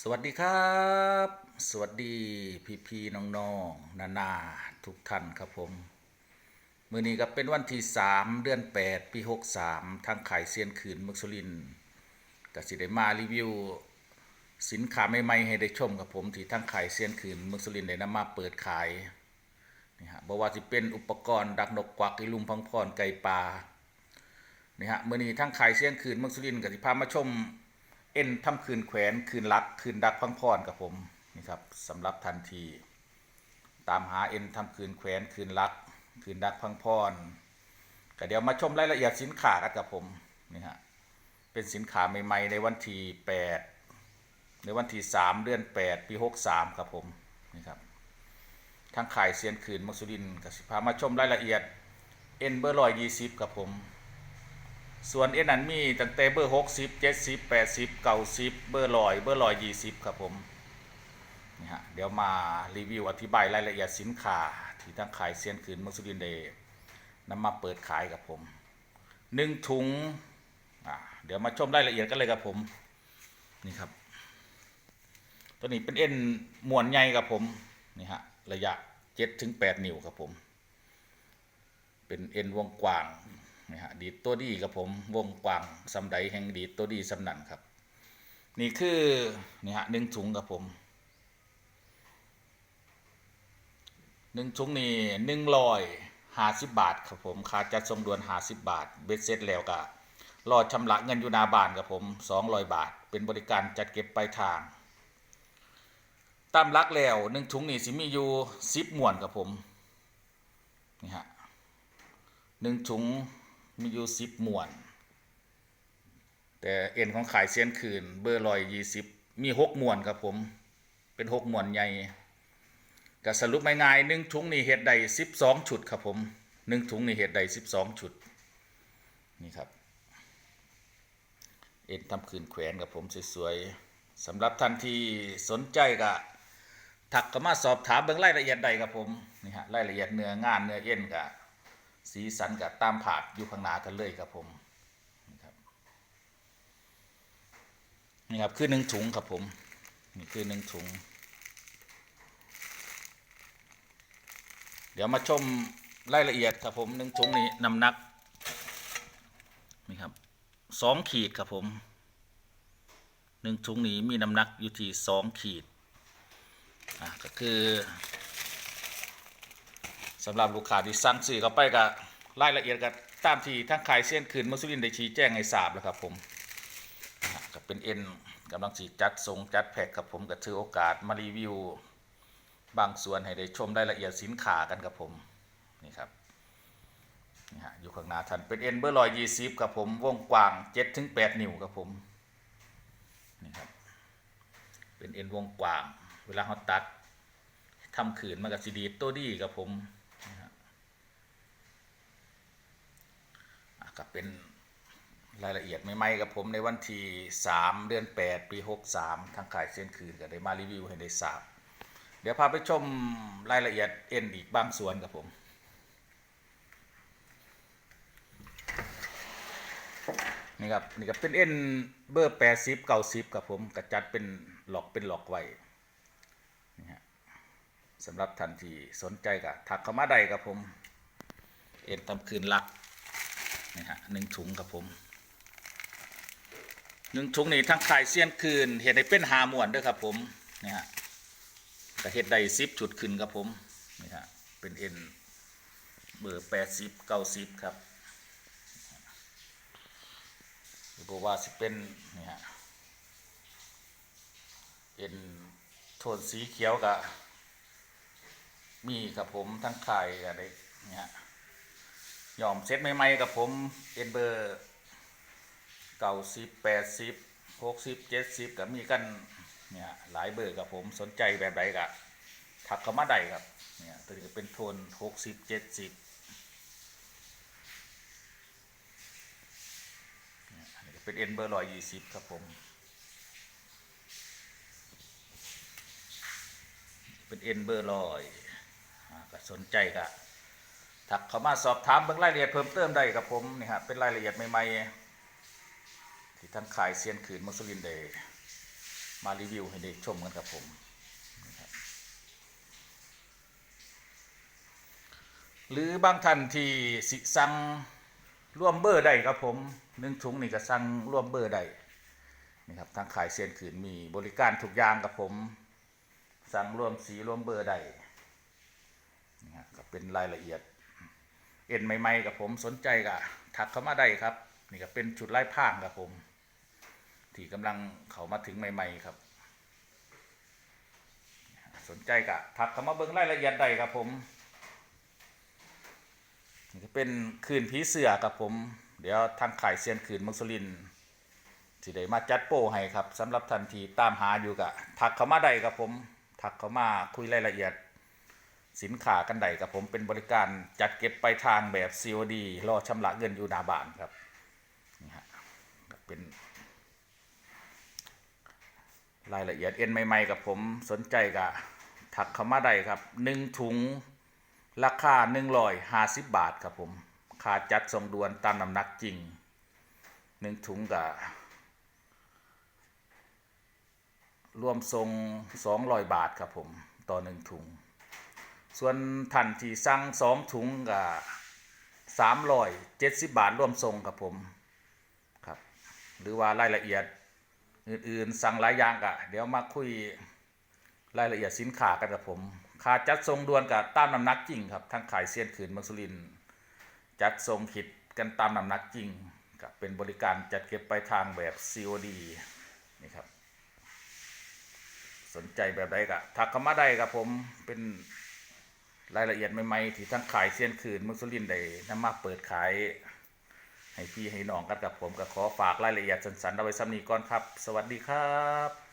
สวัสดีครับ สวัสดีพี่พี่ๆน้องนานาทุกท่านครับผม มือนี้ก็เป็นวันที่3เดือน8ปี63ทางขายเซียนขืนมุกสุรินกสิได้มารีวิว สินค้าใหม่ๆให้ได้ชมกับผมที่ทางขายเซียนขืนมุกสุรินได้นำมาเปิดขายนี่ฮะบอกว่าจะเป็นอุปกรณ์ดักนกกวักอีลุมพังพรไก่ปลานี่ฮะมือนี้ทางขายเซียนขืนมุกสุรินทร์ก็สิพามาชม เอ็นทำคืนแขวนคืนรักคืนดักพังพรกับผมนี่ครับสำหรับทันที ตามหาเอ็นทำคืนแขวนคืนรักคืนดักพังพรก็เดี๋ยวมาชมรายละเอียดสินค้ากันกับผมนี่ฮะเป็นสินค้าใหม่ๆในวันที่8ในวันที่3เดือน8 ปี 63ครับผมนี่ครับทางขายเซียนคืนมักสุรินทร์กสิพามาชมรายละเอียดเอ็นเบอร์ร้อยยี่สิบครับผม ส่วนเอ็นนั้นมีตั้งแต่เบอร์หกสิบเจ็ดสิบแปดสิบเก้าสิบเบอร์ลอยเบอร์ลอยยี่สิบครับผมนี่ฮะเดี๋ยวมารีวิวอธิบายรายละเอียดสินค้าที่ทั้งขายเซียนคืนมัสุรินเดย์นำมาเปิดขายกับผมหนึ่งถุงเดี๋ยวมาชมรายละเอียดกันเลยครับผมนี่ครับ ตัวนี้เป็นเอ็นมวนใหญ่ครับผมนี่ฮะระยะเจ็ดถึงแปดนิ้วครับผม เป็นเอ็นวงกว้าง นะฮะดีดตัวดีครับผมวงกว้างสำใดแห่งดีดตัวดีสำนันครับ นี่คือนี่ฮะหนึ่งถุงครับผมหนึ่งถุงนี่หนึ่งร้อยห้าสิบบาทครับผมค่าจัดส่งด่วนห้าสิบบาท เบ็ดเสร็จแล้วก็รอชำระเงินอยู่หนาบ้านครับผมสองร้อยบาท เป็นบริการจัดเก็บปลายทางตามลักแล้วหนึ่งถุงนี่สิมีอยู่สิบหมวนครับผมนี่ฮะหนึ่งถุง มีอยู่สิบหมวน แต่เอ็นของขายเซียนคืน เบอร์ลอยยี่สิบมีหกหมวนครับผม เป็นหกหมวนใหญ่ก็สรุปง่ายๆหนึ่งถุงนี่เห็ดใดสิบสองชุดครับผมหนึ่งถุงนี่เห็ดใดสิบสองชุด นี่ครับ เอ็นทำคืนแขวนกับผมสวยๆสำหรับท่านที่สนใจก็ถักก็มาสอบถามเบื้องรายละเอียดใดครับผมนี่ฮะรายละเอียดเนื้องานเนื้อเอ็นกับ สีสันกับตามผาดอยู่ข้างหน้ากันเลยครับผมนี่ครับนี่ครับคือหนึ่งถุงครับผมนี่คือหนึ่งถุง เดี๋ยวมาชมรายละเอียดครับผมหนึ่งถุงนี้น้ำหนักนี่ครับสองขีดครับผมหนึ่งถุงนี้มีน้ำหนักอยู่ที่สองขีดอะก็คือ สำหรับลูกค้าที่สั่งซื้อเข้าไปก็รายละเอียดก็ตามที่ทางขายเส้นคืนมัสลินได้ชี้แจงให้ทราบแล้วครับผมก็เป็นเอ็นกำลังสีจัดส่งจัดแพ็คครับผมก็ถือโอกาสมารีวิว บางส่วนให้ได้ชมรายละเอียดสินค้ากันครับผมนี่ครับนี่ฮะอยู่ข้างหน้าท่านเป็นเอ็นเบอร์ลอยยี่สิบครับผมวงกว้างเจ็ดถึงแปดนิ้วครับผมนี่ครับเป็นเอ็นวงกว้าง เวลาเขาตัดทำขืนมากับซีดีตัวดีกับผมนะฮะอะ ก็เป็นรายละเอียดใหม่ๆกับผมในวันที่ 3 เดือน 8 ปี 63 ทางขายเส้นคืนก็ได้มารีวิวให้ได้ทราบ เดี๋ยวพาไปชมรายละเอียดเอ็นอีกบางส่วนกับผมนี่ครับนี่ก็เป็นเอ็นเบอร์80 90กับผมกระจัดเป็นหลอกเป็นหลอกไว้นี่ฮะสำหรับท่านที่สนใจก็ทักเข้ามาได้ครับผม เอ็นทำคืนหลัก นี่ฮะหนึ่งถุงครับผมหนึ่งถุงนี่ทั้งขายเสี้ยนคืนเห็ดให้เป็นหาหมวนด้วยครับผมนี่ฮะก็เห็ดได้ซิปจุดขึ้นครับผมนี่ฮะเป็นเอ็นเบอร์แปดสิบเก้าสิบครับหรือว่าสิเป็นนี่ฮะเป็นโทนสีเขียวกับมีกับผมทั้งไข่อะไรเนี่ย ยอมเซ็ตใหม่ๆกับผมเอ็นเบอร์เก้าสิบแปดสิบหกสิบเจ็ดสิบกับมีกันเนี่ยหลายเบอร์กับผมสนใจแบบใดกับทักเข้ามาได้ครับเนี่ยตัวนี้เป็นโทนหกสิบเจ็ดสิบเนี่ยเป็นเอ็นเบอร์ร้อยยี่สิบครับผมเป็นเอ็นเบอร์ลอยก็สนใจก็ ถักเข้ามาสอบถามเบื้องรายละเอียดเพิ่มเติมได้กับผมนี่ฮะเป็นรายละเอียดใหม่ๆที่ท่านขายเซียนขืนมุสลินเดย์มารีวิวให้ได้ชมกันครับผมหรือบางท่านที่สิสั่งร่วมเบอร์ได้ครับผมหนึ่งถุงนี่ก็สั่งร่วมเบอร์ได้นี่ครับทางขายเซียนขืนมีบริการทุกอย่างครับผม สั่งร่วมสีร่วมเบอร์ได้นี่ฮะก็เป็นรายละเอียด เอ็นใหม่ๆกับผมสนใจก็ทักเข้ามาได้ครับ นี่ก็เป็นชุดไล่พรากับผม ที่กำลังเขามาถึงใหม่ๆครับ สนใจก็ทักเข้ามาเบิ่งรายละเอียดได้ครับผมนี่ก็เป็นคืนผีเสือครับผม เดี๋ยวทางขายเซียนคืนมังสลินที่ได้มาจัดโปรให้ครับสำหรับทันทีตามหาอยู่กะทักเข้ามาได้ครับผม ทักเข้ามาคุยรายละเอียด สินค้ากันใดกับผมเป็นบริการจัดเก็บไปลายทางแบบ COD รอชำระเงินอยู่หนาบ้านครับนี่ฮะเป็นรายละเอียดเอ็นใหม่ๆกับผมสนใจก็ทักเข้ามาได้ครับหนึ่งถุงราคาหนึ่งร้อยห้าสิบบาทครับผมค่าจัดส่งด่วนตามน้ำหนักจริงหนึ่งถุงกับรวมทรงสองร้อยบาทครับผมต่อหนึ่งถุง ส่วนท่านที่สั่งสองถุงกับสามร้อยเจ็ดสิบบาทรวมทรงครับผมครับ หรือว่ารายละเอียดอื่นๆ สั่งหลายอย่างกะเดี๋ยวมาคุยรายละเอียดสินค้ากันกับผมค่าจัดส่งด่วนกับตามน้ำหนักจริงครับทั้งขายเซียนขืนมังสุริน จัดส่งผิดกันตามน้ำหนักจริงกับเป็นบริการจัดเก็บไปลายทางแบบ COD นี่ครับ สนใจแบบใดก็ทักเข้ามาได้ครับผมเป็น รายละเอียดใหม่ๆที่ทั้งขายเซียนคืนมุสลินได้นำมาเปิดขาย ให้พี่ให้น้องกันกับผมก็ขอฝากรายละเอียดสั้นๆเอาไว้ซ้ำนี้ก่อนครับ สวัสดีครับ